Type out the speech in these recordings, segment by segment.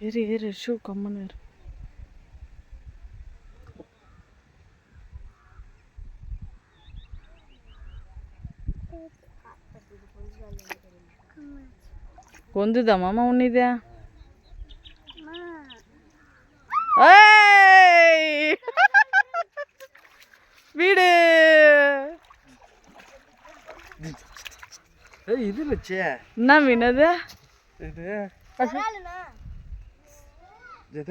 இரு இரு ஷூ கம்முன்னு இரு. மாமா உன்னிதா? ஏய்! வீடு! ஏய் இது வச்சே என்ன மீன் அது? இது.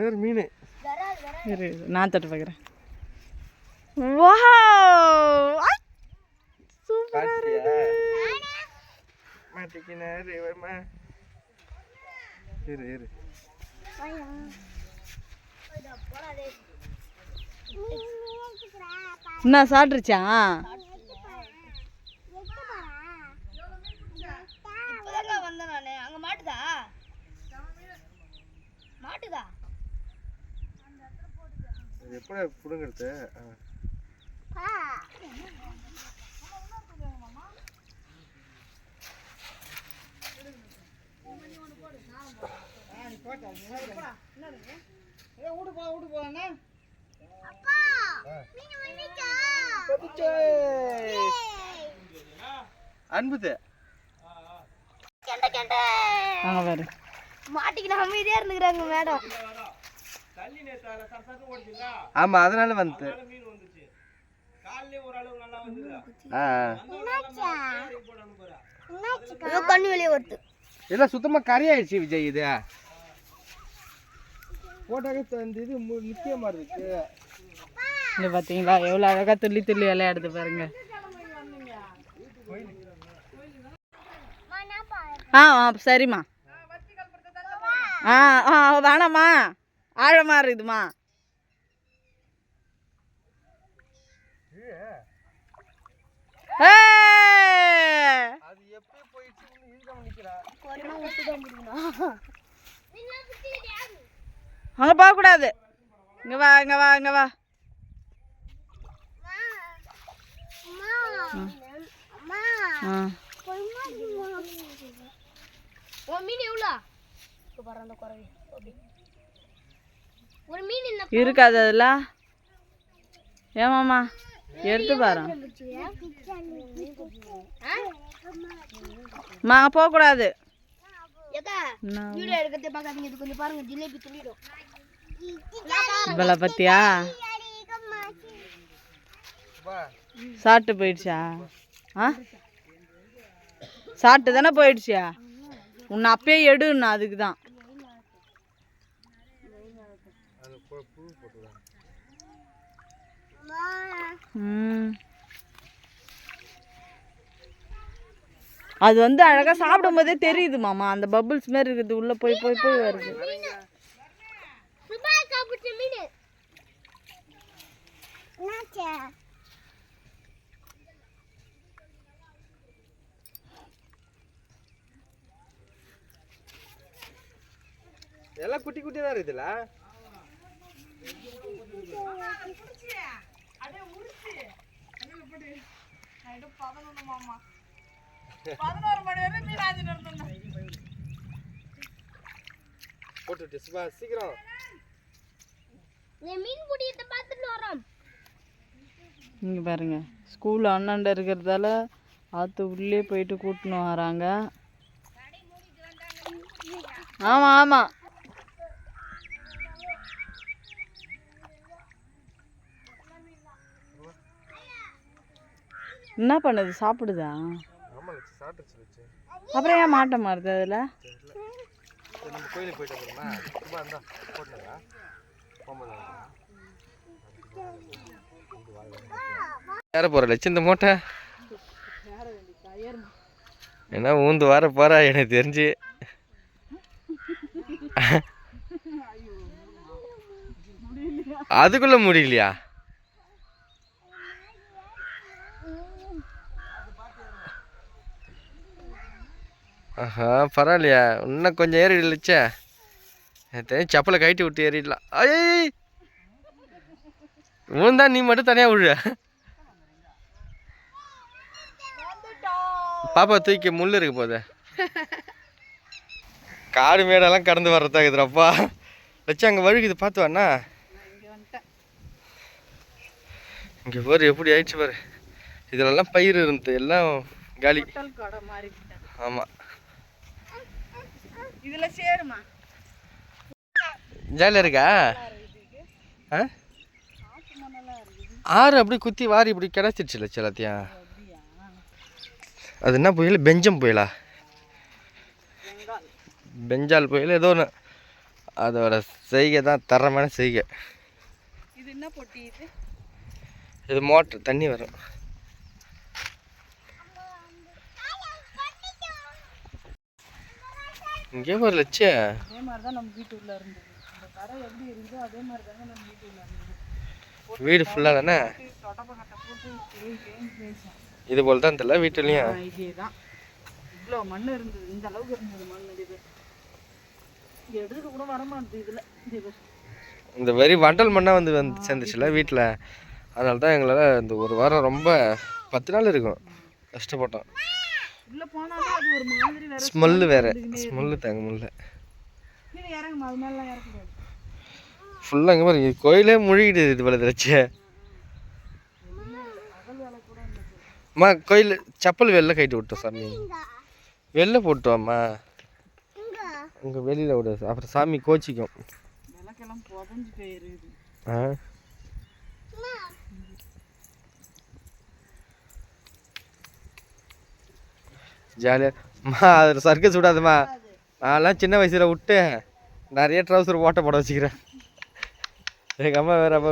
ஒரு மீன். நான் தொட்டு பார்க்குறேன் வாவ் சூப்பர் பாத்தியா? மாட்டிக்கினாரு இவமா இரு இரு. என்ன சாப்பிட்ருச்சா இப்பதாங்க வந்தேன் நானு அங்க மாட்டுதா மாட்டுதா இது எப்படி புடுங்கிறது ஆ. அன்புது. கெண்ட கெண்ட. அங்கே பாரு மாட்டிக்கின அமைதியா இருந்துக்கிறாங்க மேடம். ஆமா அதனால வந்து கண்ணு வெளியே வருது இல்லை சுத்தமா கரையாயிடுச்சு விஜய் இது போட்டாக்க இந்த இது மு- நிச்சயமா இருக்கு இங்க பார்த்தீங்களா எவ்வளோ அழகாக துள்ளி துள்ளி விளையாடுது பாருங்க. ஆ ஆ சரிம்மா. ஆ ஆ வேணாம்மா. ஆழமா இருக்குதுமா அங்கே போகக்கூடாது. இங்கே வா இங்கே வா இங்கே வா. ஆ. மீன் எவ்வளோ? குறவி அப்படி. ஒரு மீன் என்ன இருக்காது அதில். ஏமாம்மா எடுத்து பாரு. அம்மா அங்கே போகக்கூடாது எதா வீடியோ எடுக்கிறத பார்க்காதீங்க. இது கொஞ்சம் பாருங்க ஜிலேபி துள்ளிடும் இவளை பத்தியா? சாப்பிட்டு போயிடுச்சா? ஆ? சாப்பிட்டு தானே போயிடுச்சியா? உன்னை அப்பயே எடுன்னா அதுக்கு தான் அது பு- புழு போட்டுதான் ம் அது வந்து அழகாக சாப்பிடும் போதே தெரியுது மாமா. அந்த பபுள்ஸ் மாதிரி இருக்குது. உள்ளே போய் போய் போய் வருது. சுபா சாப்பிட்ட மீன் எல்லாம் குட்டி குட்டி தான் இருக்குதுல்ல? போட்டுட்டு சுபா சீக்கிரம். மீன் பிடிக்கிறத பார்த்துட்டு வரோம். இங்கே பாருங்க ஸ்கூல் அண்ணாண்ட இருக்கிறதால ஆற்று உள்ளே போயிட்டு கூட்டின்னு வராங்க. ஆமாம் ஆமாம் என்ன பண்ணுது? சாப்பிடுதா? அப்புறம் ஏன் மாட்ட மாறுது அதில்? நம்ம கோயிலுக்கு போயிட்டு போட்டுங்களா யார போகிற லட்சம் இந்த மூட்டை. என்ன ஊந்து வர போறா எனக்கு தெரிஞ்சு. அதுக்குள்ள முடியலையா? ஆஹா பரவாயில்லையா. இன்னும் கொஞ்சம் ஏறிடுச்சே தெரியும் செப்பலை கழட்டி விட்டு ஏறிடலாம். ஐய் விழுந்தா நீ மட்டும் தனியாக விழு பாப்பா தூக்கி முள் இருக்கு போதே காடு மேடெல்லாம் கடந்து வர்றதா இதுறப்பா லட்சம் அங்கே வழுகுது பார்த்து வாண்ணா இங்கே போர் இங்கே பாரு எப்படி ஆயிடுச்சு பாரு இதுலெல்லாம் பயிர் இருந்தது எல்லாம் காலி. ஆமாம் இதில் சேருமா. ஜாலியாக இருக்கா? ஆ? ஆறு அப்படியே குத்தி வாரி இப்படி கிடச்சிருச்சு லட்சம் எல்லாத்தையும் அப்படியா? அது என்ன புயல்? பெஞ்சம் புயலா? பெஞ்சால் புயல் ஏதோ ஒன்று அதோட செய்கை தான் தரமான செய்கை. இது என்ன பொட்டி இது? இது மோட்டர் தண்ணி வரும். இங்கே ஒரு லட்சம். அதே மாதிரி தான் நம்ம வீட்டுக்குள்ள இருந்தது. இந்த கடை எப்படி இருக்குதோ அதே மாதிரி தாங்க நம்ம வீட்டுக்குள்ள இருந்தது. வீடு ஃபுல்லாக தானே? இது போல் தான் தெரியல வீட்டுலேயும். இதே தான் இவ்வளோ மண் இருந்தது. இந்த அளவுக்கு இருந்தது மண் இது. எடுக்க கூட வரமாட்டேது இதில். இது இந்த வரி வண்டல் மண்ணாக வந்து வந்து சேர்ந்துச்சுல வீட்டில். அதனால தான் எங்களால் இந்த ஒரு வாரம் ரொம்ப பத்து நாள் இருக்கும். கஷ்டப்பட்டோம். உள்ளே போனாலும் அது ஒரு மாதிரி வேற ஸ்மெல்லு வேறு. ஸ்மெல்லு தாங்க முடியல. இது இறங்குமா அது மேலாம் இறக்கக்கூடாது ஃபுல்லாக இங்கே பாருங்க கோயிலே முழுகிடுது இது போல அம்மா கோயில் செப்பல் வெளில கட்டி விட்டோம் சாமி. வெளில போட்டோம்மா இங்கே வெளியில் விடு அப்புறம் சாமி கோச்சிக்கும். விளக்கெல்லாம் புதஞ்சு போயிருக்குது ஆ? ஜாலியாக அம்மா அதில் சர்க்கஸ் விடாதுமா நான்லாம் சின்ன வயசில் விட்டு நிறைய ட்ரௌசர் ஓட்ட போட வச்சுக்கிறேன். எங்கள் அம்மா வேறு அம்மா